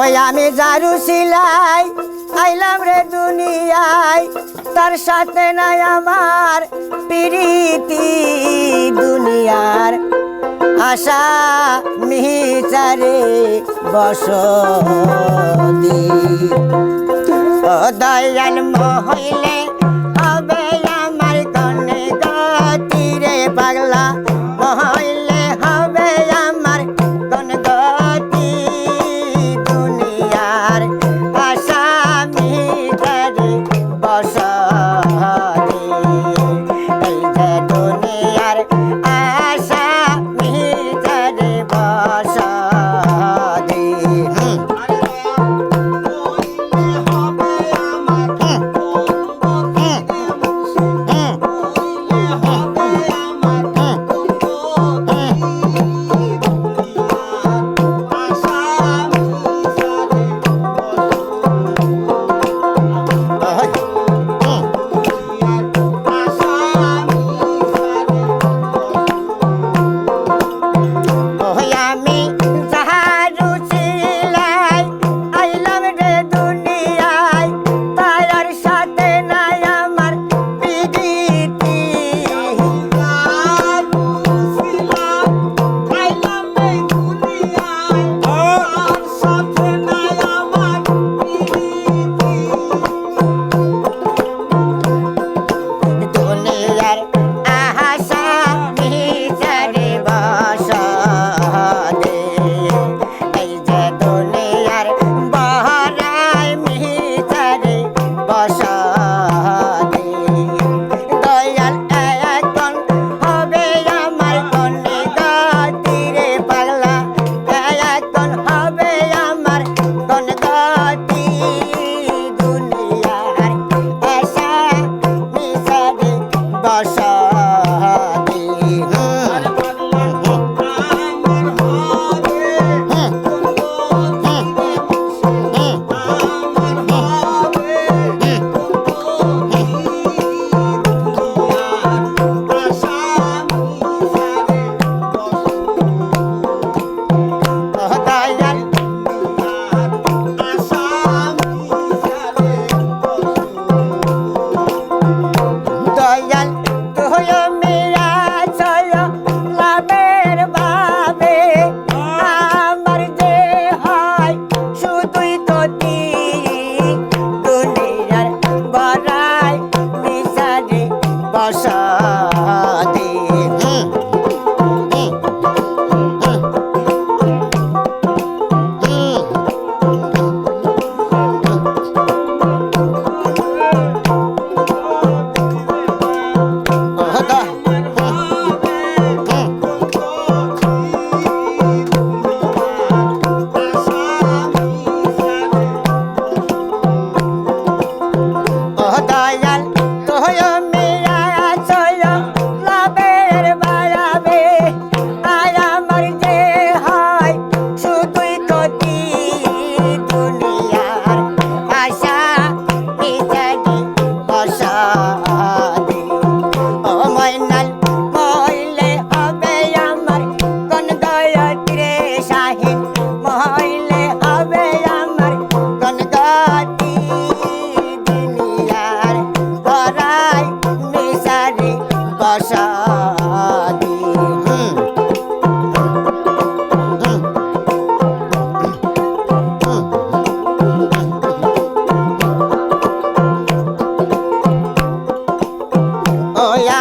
ওই আমি জারু সিলাই, আইলাম রে দুনিয়ায়। তার সাথে নাই আমার প্রীতি দুনিয়ার। আশা মিচারে মিহিচারে বসতি। দয়াল মহিলে হবে হা vaya. সাদে oh yeah.